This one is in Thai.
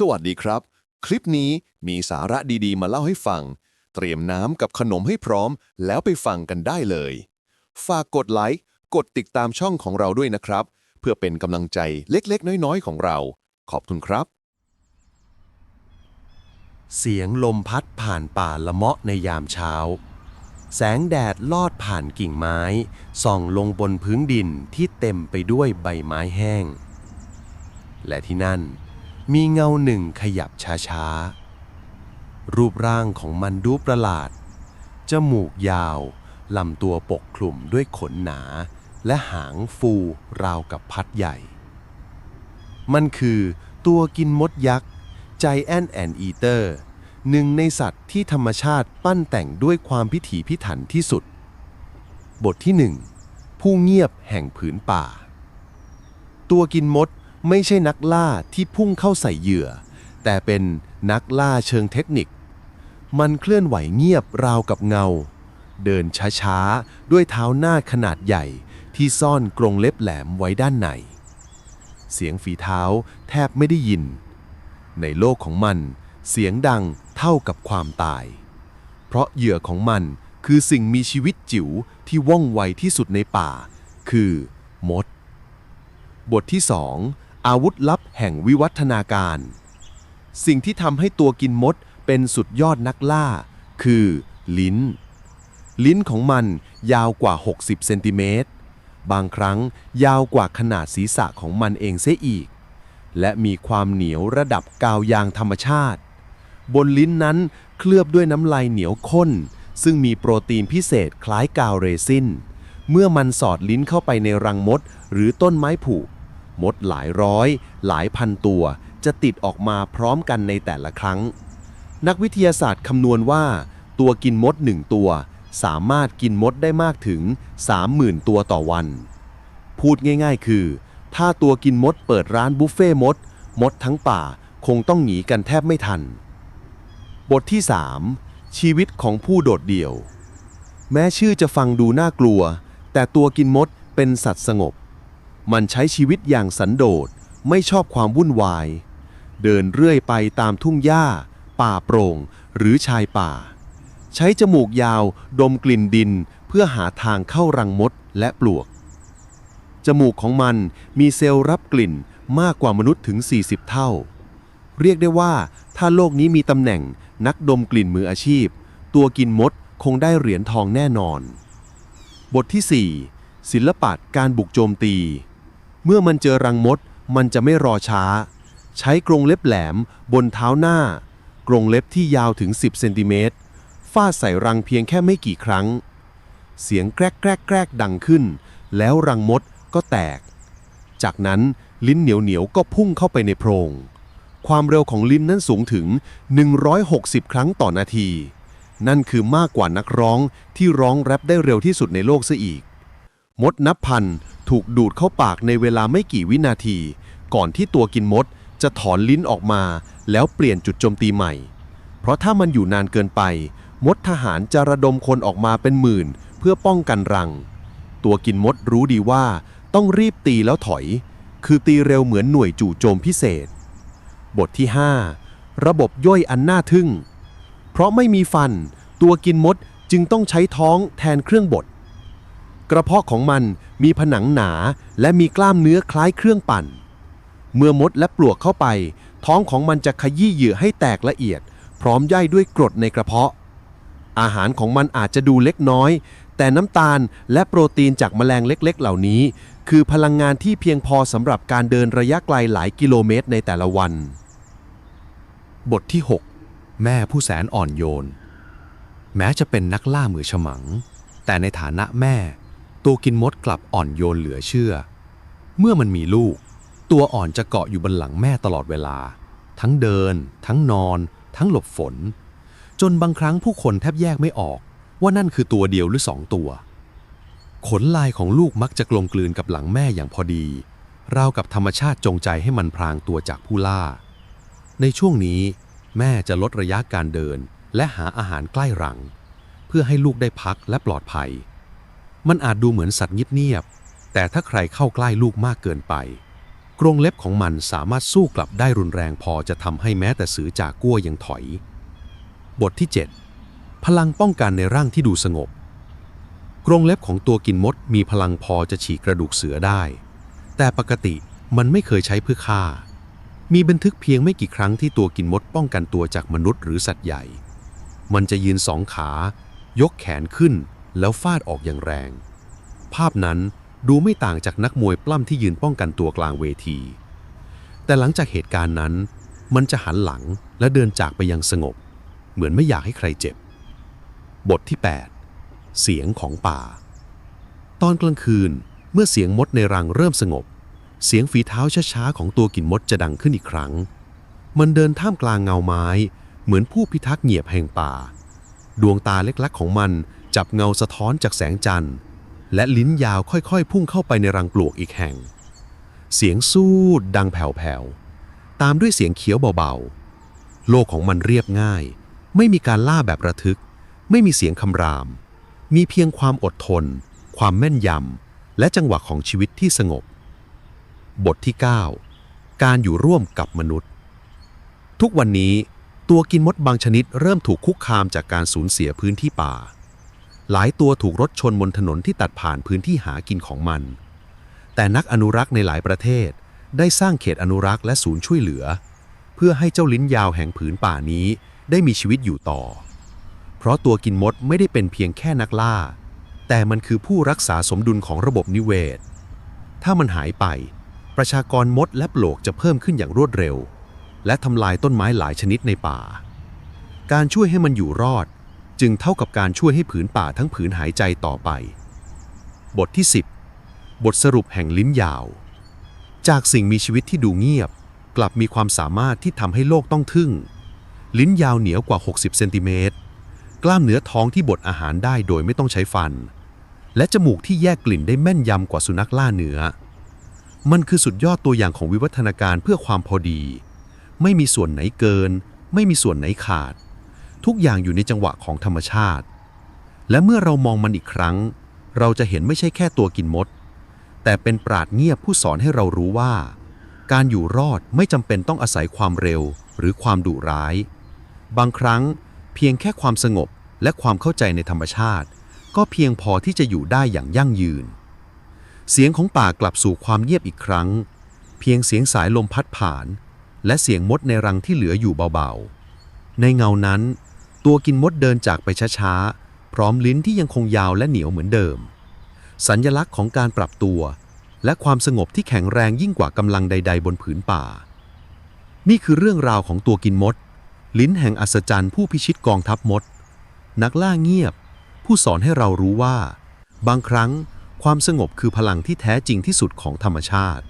สวัสดีครับ คลิปนี้มีสาระดีๆ มาเล่าให้ฟัง เตรียมน้ำกับขนมให้พร้อม แล้วไปฟังกันได้เลย ฝากกดไลค์กดติดตามช่องของเราด้วยนะครับ เพื่อเป็นกำลังใจเล็กๆ น้อยๆ ของเรา ขอบคุณครับ เสียงลมพัดผ่านป่าละเมาะในยามเช้า แสงแดดลอดผ่านกิ่งไม้ ส่องลงบนพื้นดินที่เต็มไปด้วยใบไม้แห้ง และที่นั่น มีเงาหนึ่งขยับช้าๆ รูปร่างของมันดูประหลาด จมูกยาว ลำตัวปกคลุมด้วยขนหนา และหางฟูราวกับพัดใหญ่ มันคือตัวกินมดยักษ์ Giant and Eater หนึ่งในสัตว์ที่ธรรมชาติปั้นแต่งด้วยความพิถีพิถันที่สุด บทที่หนึ่งผู้เงียบแห่งผืนป่า ตัวกินมด ไม่ใช่นักล่าที่พุ่งเข้าใส่เหยื่อ แต่เป็นนักล่าเชิงเทคนิค มันเคลื่อนไหวเงียบราวกับเงา เดินช้าๆ ด้วยเท้าหน้าขนาดใหญ่ที่ซ่อนกรงเล็บแหลมไว้ด้านใน เสียงฝีเท้าแทบไม่ได้ยิน ในโลกของมันเสียงดังเท่ากับความตาย เพราะเหยื่อของมันคือสิ่งมีชีวิตจิ๋วที่ว่องไวที่สุดในป่า คือมด บทที่2อง อาวุธลับแห่งวิวัฒนาการ สิ่งที่ทำให้ตัวกินมดเป็นสุดยอดนักล่า คือ ลิ้น ลิ้นของมันยาวกว่า 60 เซนติเมตร บางครั้งยาวกว่าขนาดศีรษะของมันเองเสียอีก และมีความเหนียวระดับกาวยางธรรมชาติ บนลิ้นนั้นเคลือบด้วยน้ำลายเหนียวข้น ซึ่งมีโปรตีนพิเศษคล้ายกาวเรซินเมื่อมันสอดลิ้นเข้าไปในรังมด หรือต้นไม้ผุ มดหลายร้อย หลายพันตัว จะติดออกมาพร้อมกันในแต่ละครั้ง นักวิทยาศาสตร์คำนวณว่า ตัวกินมดหนึ่งตัว สามารถกินมดได้มากถึง 30,000 ตัวต่อวัน พูดง่ายๆ คือ ถ้าตัวกินมดเปิดร้านบุฟเฟ่มด มดทั้งป่าคงต้องหนีกันแทบไม่ทัน บทที่ 3 ชีวิตของผู้โดดเดี่ยว แม้ชื่อจะฟังดูน่ากลัว แต่ตัวกินมดเป็นสัตว์สงบ มันใช้ชีวิตอย่างสันโดษไม่ชอบความวุ่นวาย เดินเรื่อยไปตามทุ่งหญ้า ป่าโปร่ง หรือชายป่า ใช้จมูกยาวดมกลิ่นดินเพื่อหาทางเข้ารังมดและปลวก จมูกของมันมีเซลล์รับกลิ่นมากกว่ามนุษย์ถึง 40 เท่า เรียกได้ว่าถ้าโลกนี้มีตำแหน่งนักดมกลิ่นมืออาชีพ ตัวกินมดคงได้เหรียญทองแน่นอน บทที่ 4 ศิลปะการบุกโจมตี เมื่อมันเจอรังมด มันจะไม่รอช้า ใช้กรงเล็บแหลมบนเท้าหน้า กรงเล็บที่ยาวถึง 10 เซนติเมตรฟาดใส่รังเพียงแค่ไม่กี่ครั้ง เสียงแกรกแกรกแกรกดังขึ้น แล้วรังมดก็แตก จากนั้นลิ้นเหนียวเหนียวก็พุ่งเข้าไปในโพรง ความเร็วของลิ้นนั้นสูงถึง 160 ครั้งต่อนาที นั่นคือมากกว่านักร้องที่ร้องแรปได้เร็วที่สุดในโลกซะอีก มดนับพันถูกดูดเข้าปากในเวลาไม่กี่วินาที ก่อนที่ตัวกินมดจะถอนลิ้นออกมา แล้วเปลี่ยนจุดโจมตีใหม่ เพราะถ้ามันอยู่นานเกินไป มดทหารจะระดมคนออกมาเป็นหมื่น เพื่อป้องกันรัง ตัวกินมดรู้ดีว่าต้องรีบตีแล้วถอย คือตีเร็วเหมือนหน่วยจู่โจมพิเศษ บทที่ 5 ระบบย่อยอันน่าทึ่ง เพราะไม่มีฟัน ตัวกินมดจึงต้องใช้ท้องแทนเครื่องบด กระเพาะของมันมีผนังหนาและมีกล้ามเนื้อคล้ายเครื่องปั่น เมื่อมดและปลวกเข้าไป ท้องของมันจะขยี้เหยื่อให้แตกละเอียด พร้อมย่อยด้วยกรดในกระเพาะ อาหารของมันอาจจะดูเล็กน้อย แต่น้ำตาลและโปรตีนจากแมลงเล็กๆ เหล่านี้ คือพลังงานที่เพียงพอสำหรับการเดินระยะไกลหลายกิโลเมตรในแต่ละวัน บทที่ 6 แม่ผู้แสนอ่อนโยน แม้จะเป็นนักล่ามือฉมัง แต่ในฐานะแม่ ตัวกินมดกลับอ่อนโยนเหลือเชื่อ เมื่อมันมีลูก ตัวอ่อนจะเกาะอยู่บนหลังแม่ตลอดเวลา ทั้งเดิน ทั้งนอน ทั้งหลบฝน จนบางครั้งผู้คนแทบแยกไม่ออก ว่านั่นคือตัวเดียวหรือสองตัว ขนลายของลูกมักจะกลมกลืนกับหลังแม่อย่างพอดีราวกับธรรมชาติจงใจให้มันพรางตัวจากผู้ล่า ในช่วงนี้ แม่จะลดระยะการเดินและหาอาหารใกล้รัง เพื่อให้ลูกได้พักและปลอดภัย มันอาจดูเหมือนสัตว์เงียบๆแต่ถ้าใครเข้าใกล้ลูกมากเกินไป กรงเล็บของมันสามารถสู้กลับได้รุนแรงพอจะทำให้แม้แต่สือจากกัวยังถอย บทที่ 7 พลังป้องกันในร่างที่ดูสงบ กรงเล็บของตัวกินมดมีพลังพอจะฉีกกระดูกเสือได้ แต่ปกติมันไม่เคยใช้เพื่อฆ่า มีบันทึกเพียงไม่กี่ครั้งที่ตัวกินมดป้องกันตัวจากมนุษย์หรือสัตว์ใหญ่ มันจะยืนสองขา ยกแขนขึ้น แล้วฟาดออกอย่างแรง ภาพนั้นดูไม่ต่างจากนักมวยปล้ำที่ยืนป้องกันตัวกลางเวที แต่หลังจากเหตุการณ์นั้น มันจะหันหลังและเดินจากไปอยังสงบ เหมือนไม่อยากให้ใครเจ็บ บทที่ 8 เสียงของป่า ตอนกลางคืนเมื่อเสียงมดในรังเริ่มสงบ เสียงฝีเท้าช้าๆของตัวกินมดจะดังขึ้นอีกครั้ง มันเดินท่ามกลางเงาไม้ เหมือนผู้พิทักษ์เหยียบแห่งป่า ดวงตาเล็กๆของมัน จับเงาสะท้อนจากแสงจันทร์ และลิ้นยาวค่อยๆ พุ่งเข้าไปในรังปลวกอีกแห่ง เสียงสู้ดังแผ่วๆ ตามด้วยเสียงเคี้ยวเบาๆ โลกของมันเรียบง่าย ไม่มีการล่าแบบระทึก ไม่มีเสียงคำราม มีเพียงความอดทน ความแม่นยำ และจังหวะของชีวิตที่สงบ บทที่ 9 การอยู่ร่วมกับมนุษย์ ทุกวันนี้ตัวกินมดบางชนิดเริ่มถูกคุกคามจากการสูญเสียพื้นที่ป่า หลายตัวถูกรถชนบนถนนที่ตัดผ่านพื้นที่หากินของมัน แต่นักอนุรักษ์ในหลายประเทศ ได้สร้างเขตอนุรักษ์และศูนย์ช่วยเหลือ เพื่อให้เจ้าลิ้นยาวแห่งผืนป่านี้ได้มีชีวิตอยู่ต่อ เพราะตัวกินมดไม่ได้เป็นเพียงแค่นักล่า แต่มันคือผู้รักษาสมดุลของระบบนิเวศ ถ้ามันหายไป ประชากรมดและปลวกจะเพิ่มขึ้นอย่างรวดเร็ว และทำลายต้นไม้หลายชนิดในป่า การช่วยให้มันอยู่รอด จึงเท่ากับการช่วยให้ผืนป่าทั้งผืนหายใจต่อไป บทที่ 10 บทสรุปแห่งลิ้นยาว จากสิ่งมีชีวิตที่ดูเงียบ กลับมีความสามารถที่ทำให้โลกต้องทึ่ง ลิ้นยาวเหนียวกว่า 60 เซนติเมตร กล้ามเนื้อท้องที่บดอาหารได้โดยไม่ต้องใช้ฟัน และจมูกที่แยกกลิ่นได้แม่นยำกว่าสุนัขล่าเนื้อ มันคือสุดยอดตัวอย่างของวิวัฒนาการเพื่อความพอดี ไม่มีส่วนไหนเกิน ไม่มีส่วนไหนขาด ทุกอย่างอยู่ในจังหวะของธรรมชาติ และเมื่อเรามองมันอีกครั้ง เราจะเห็นไม่ใช่แค่ตัวกินมด แต่เป็นปราดเงียบผู้สอนให้เรารู้ว่า การอยู่รอดไม่จำเป็นต้องอาศัยความเร็วหรือความดุร้าย บางครั้งเพียงแค่ความสงบและความเข้าใจในธรรมชาติ ก็เพียงพอที่จะอยู่ได้อย่างยั่งยืน เสียงของป่ากลับสู่ความเงียบอีกครั้ง เพียงเสียงสายลมพัดผ่าน และเสียงมดในรังที่เหลืออยู่เบาๆ ในเงานั้น ตัวกินมดเดินจากไปช้าๆ พร้อมลิ้นที่ยังคงยาวและเหนียวเหมือนเดิม สัญญลักษณ์ของการปรับตัว และความสงบที่แข็งแรงยิ่งกว่ากำลังใด ๆ บนผืนป่า นี่คือเรื่องราวของตัวกินมด ลิ้นแห่งอัศจรรย์ผู้พิชิตกองทัพมด นักล่าเงียบ ผู้สอนให้เรารู้ว่า บางครั้งความสงบคือพลังที่แท้จริงที่สุดของธรรมชาติ